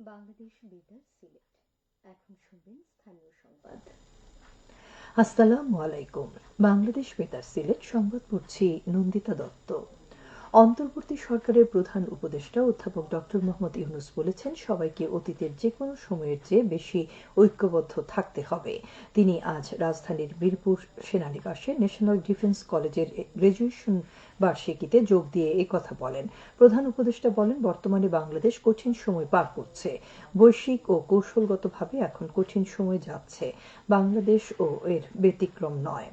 বাংলাদেশ বেতার সিলেট। এখন শুনবেন স্থানীয় সংবাদ। আসসালামু আলাইকুম। বাংলাদেশ বেতার সিলেট সংবাদ পড়ছি নন্দিতা দত্ত। অন্তর্বর্তী সরকারের প্রধান উপদেষ্টা অধ্যাপক ডক্টর মোহাম্মদ ইউনুস বলেছেন, সবাইকে অতীতের যে কোনো সময়ের চেয়ে বেশি ঐক্যবদ্ধ থাকতে হবে। তিনি আজ রাজধানীর বীরপুর সেনানিবাসে ন্যাশনাল ডিফেন্স কলেজের গ্রাজুয়েশন বার্ষিকীতে যোগ দিয়ে কথা বলেন। প্রধান উপদেষ্টা বলেন, বর্তমানে বাংলাদেশ কঠিন সময় পার করছে। বৈশ্বিক ও কৌশলগতভাবে এখন কঠিন সময় যাচ্ছে। বাংলাদেশ ও এর ব্যতিক্রম নয়।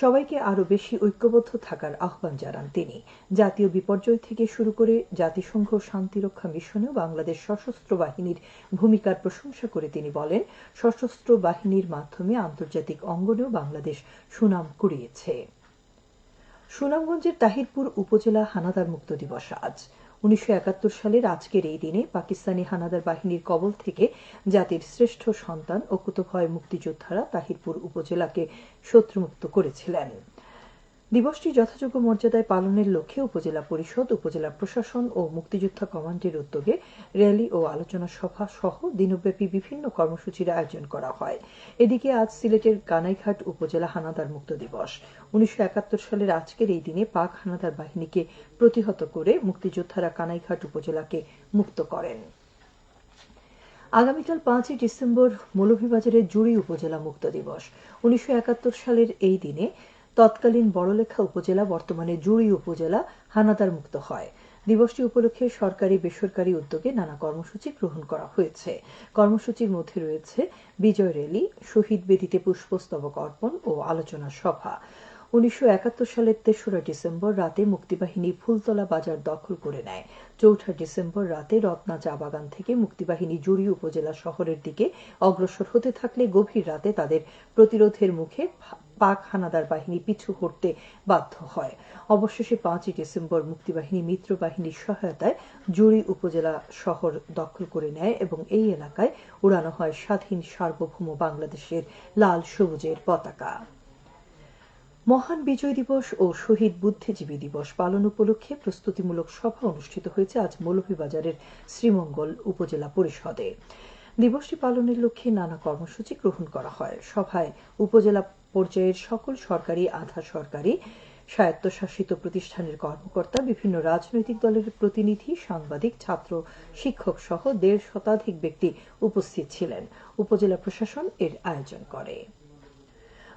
সবাইকে আরও বেশি ঐক্যবদ্ধ থাকার আহ্বান জানান তিনি। জাতীয় বিপর্যয় থেকে শুরু করে জাতিসংঘ শান্তিরক্ষা মিশনেও বাংলাদেশ সশস্ত্র বাহিনীর ভূমিকার প্রশংসা করে তিনি বলেন, সশস্ত্র বাহিনীর মাধ্যমে আন্তর্জাতিক অঙ্গনেও বাংলাদেশ সুনাম কুড়িয়েছে। সুনামগঞ্জের তাহিরপুর উপজেলা হানাদার মুক্ত দিবস আজ। উনিশশো সালের আজকের এই দিনে পাকিস্তানি হানাদার বাহিনীর কবল থেকে জাতির শ্রেষ্ঠ সন্তান ও কুতভয় মুক্তিযোদ্ধারা তাহিরপুর উপজেলাকে শত্রুমুক্ত করেছিলেন। দিবসটি যথাযোগ্য মর্যাদায় পালনের লক্ষ্যে উপজেলা পরিষদ, উপজেলা প্রশাসন ও মুক্তিযোদ্ধা কমান্ডের উদ্যোগে র্যালি ও আলোচনা সভা সহ দিনব্যাপী বিভিন্ন কর্মসূচির আয়োজন করা হয়। এদিকে আজ সিলেটের কানাইঘাট উপজেলা হানাদার মুক্ত দিবস। উনিশশো সালের আজকের এই দিনে পাক হানাদার বাহিনীকে প্রতিহত করে মুক্তিযোদ্ধারা কানাইঘাট উপজেলাকে মুক্ত করেন। আগামীকাল পাঁচই ডিসেম্বর মৌলভীবাজারের জুড়ি উপজেলা মুক্ত দিবস। উনিশশো একাত্তর সালের এই দিনে তৎকালীন বড়লেখা উপজেলা, বর্তমানে জুড়ি উপজেলা, হানাদার মুক্ত হয়। দিবসটি উপলক্ষে সরকারি, বেসরকারি উদ্যোগে নানা কর্মসূচি গ্রহণ করা হয়েছে। কর্মসূচির মধ্যে রয়েছে বিজয় র্যালি, শহীদ বেদিতে পুষ্পস্তবক অর্পণ ও আলোচনা সভা। উনিশশো একাত্তর সালের তেসরা ডিসেম্বর রাতে মুক্তিবাহিনী ফুলতলা বাজার দখল করে নেয়। চৌঠা ডিসেম্বর রাতে রত্না চা বাগান থেকে মুক্তিবাহিনী জুড়ি উপজেলা শহরের দিকে অগ্রসর হতে থাকলে গভীর রাতে তাদের প্রতিরোধের মুখে পাক হানাদার বাহিনী পিছু হটতে বাধ্য হয়। অবশেষে পাঁচই ডিসেম্বর মুক্তিবাহিনী মিত্র বাহিনীর সহায়তায় জুড়ি উপজেলা শহর দখল করে নেয় এবং এই এলাকায় উড়ানো হয় স্বাধীন সার্বভৌম বাংলাদেশের লাল সবুজের পতাকা। মহান বিজয় দিবস ও শহীদ বুদ্ধিজীবী দিবস পালন উপলক্ষে প্রস্তুতিমূলক সভা অনুষ্ঠিত হয়েছে আজ মৌলভীবাজারের শ্রীমঙ্গল উপজেলা পরিষদে। দিবসটি পালনের লক্ষ্যে নানা কর্মসূচি গ্রহণ করা হয়। সভায় উপজেলা পর্যায়ের সকল সরকারি, আধা সরকারি, স্বায়ত্তশাসিত প্রতিষ্ঠানের কর্মকর্তা, বিভিন্ন রাজনৈতিক দলের প্রতিনিধি, সাংবাদিক, ছাত্র, শিক্ষক সহ দেড় শতাধিক ব্যক্তি উপস্থিত ছিলেন। উপজেলা প্রশাসন এর আয়োজন করে।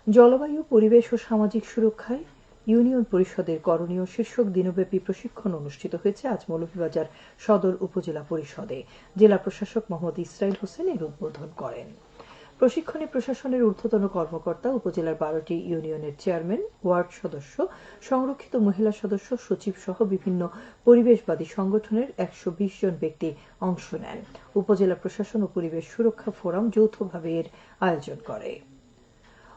জলবায়ু, পরিবেশ ও সামাজিক সুরক্ষায় ইউনিয়ন পরিষদের করণীয় শীর্ষক দিনব্যাপী প্রশিক্ষণ অনুষ্ঠিত হয়েছে আজ মৌলভীবাজার সদর উপজেলা পরিষদে। জেলা প্রশাসক মোহাম্মদ ইসরাইল হোসেন এর উদ্বোধন করেন। প্রশিক্ষণে প্রশাসনের ঊর্ধ্বতন কর্মকর্তা, উপজেলার বারোটি ইউনিয়নের চেয়ারম্যান, ওয়ার্ড সদস্য, সংরক্ষিত মহিলা সদস্য, সচিব সহ বিভিন্ন পরিবেশবাদী সংগঠনের একশো বিশ জন ব্যক্তি অংশ নেন। উপজেলা প্রশাসন ও পরিবেশ সুরক্ষা ফোরাম যৌথভাবে এর আয়োজন করে।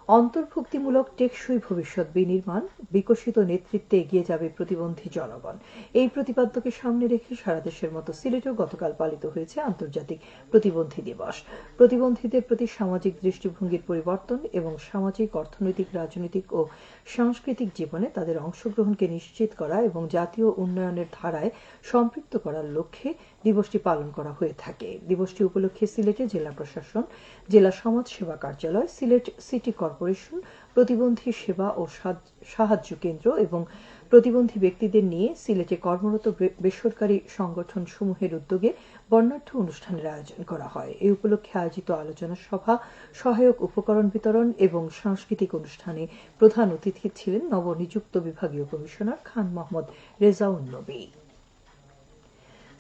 অন্তর্ভুক্তিমূলক টেকসই ভবিষ্যৎ বিনির্মাণ, বিকশিত নেতৃত্বে এগিয়ে যাবে প্রতিবন্ধী জনগণ। এই প্রতিপাদ্যকে সামনে রেখে সারা দেশের মতো সিলেটেও গতকাল পালিত হয়েছে আন্তর্জাতিক প্রতিবন্ধী দিবস। প্রতিবন্ধীদের প্রতি সামাজিক দৃষ্টিভঙ্গির পরিবর্তন এবং সামাজিক, অর্থনৈতিক, রাজনৈতিক ও সাংস্কৃতিক জীবনে তাদের অংশগ্রহণকে নিশ্চিত করা এবং জাতীয় উন্নয়নের ধারায় সম্পৃক্ত করার লক্ষ্যে দিবসটি পালন করা হয়ে থাকে। দিবসটি উপলক্ষে সিলেটে জেলা প্রশাসন, জেলা সমাজ সেবা কার্যালয়, সিলেট সিটি কর্পোরেশন, প্রতিবন্ধী সেবা ও সাহায্য কেন্দ্র এবং প্রতিবন্ধী ব্যক্তিদের নিয়ে সিলেটে কর্মরত বেসরকারি সংগঠন সমূহের উদ্যোগে বর্ণাঢ্য অনুষ্ঠানের আয়োজন করা হয়। এই উপলক্ষে আয়োজিত আলোচনা সভা, সহায়ক উপকরণ বিতরণ এবং সাংস্কৃতিক অনুষ্ঠানে প্রধান অতিথি ছিলেন নবনিযুক্ত বিভাগীয় কমিশনার খান মোহাম্মদ রেজাউন নবী।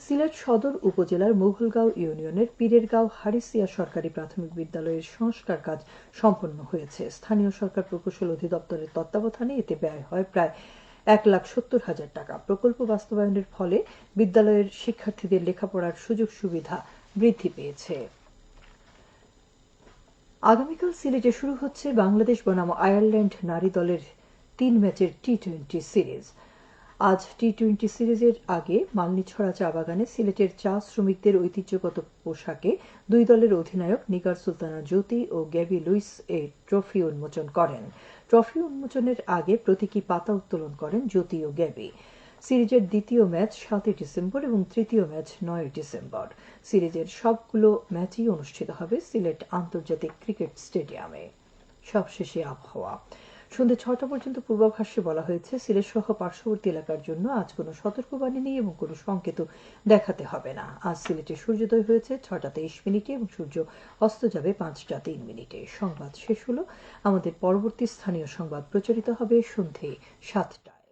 সিলেট সদর উপজেলার মুঘলগাঁও ইউনিয়নের পীরেরগাঁও হারিসিয়া সরকারি প্রাথমিক বিদ্যালয়ের সংস্কার কাজ সম্পন্ন হয়েছে। স্থানীয় সরকার প্রকৌশল অধিদপ্তরের তত্ত্বাবধানে এতে ব্যয় হয় প্রায় এক লাখ সত্তর হাজার টাকা। প্রকল্প বাস্তবায়নের ফলে বিদ্যালয়ের শিক্ষার্থীদের লেখাপড়ার সুযোগ সুবিধা বৃদ্ধি পেয়েছে। আগামীকাল সিলেটে শুরু হচ্ছে বাংলাদেশ বনাম আয়ারল্যান্ড নারী দলের তিন ম্যাচের টি টোয়েন্টি সিরিজ। আজ টি টোয়েন্টি সিরিজের আগে মালনিছড়া চা বাগানে সিলেটের চা শ্রমিকদের ঐতিহ্যগত পোশাকে দুই দলের অধিনায়ক নিগার সুলতানা জ্যোতি ও গ্যাবি লুইস এ ট্রফি উন্মোচন করেন। ট্রফি উন্মোচনের আগে প্রতীকী পাতা উত্তোলন করেন জ্যোতি ও গ্যাবি। সিরিজের দ্বিতীয় ম্যাচ সাতই ডিসেম্বর এবং তৃতীয় ম্যাচ নয় ডিসেম্বর। সিরিজের সবগুলো ম্যাচই অনুষ্ঠিত হবে সিলেট আন্তর্জাতিক ক্রিকেট স্টেডিয়ামে। সবশেষে আবহাওয়া। সন্ধ্যে ছটা পর্যন্ত পূর্বাভাসে বলা হয়েছে, সিলেট সহ পার্শ্ববর্তী এলাকার জন্য আজ কোনো সতর্কবাণী নেই এবং কোনো সংকেত দেখাতে হবে না। আজ সিলেটে সূর্যোদয় হয়েছে ছটা তেইশ মিনিটে এবং সূর্য অস্ত যাবে পাঁচটা তিন মিনিটে। সংবাদ শেষ হলো। আমাদের পরবর্তী স্থানীয় সংবাদ প্রচারিত হবে সন্ধে সাতটায়।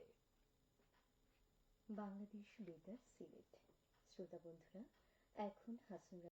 বাংলাদেশ বেতার সিলেট। শ্রোতা বন্ধুরা, এখন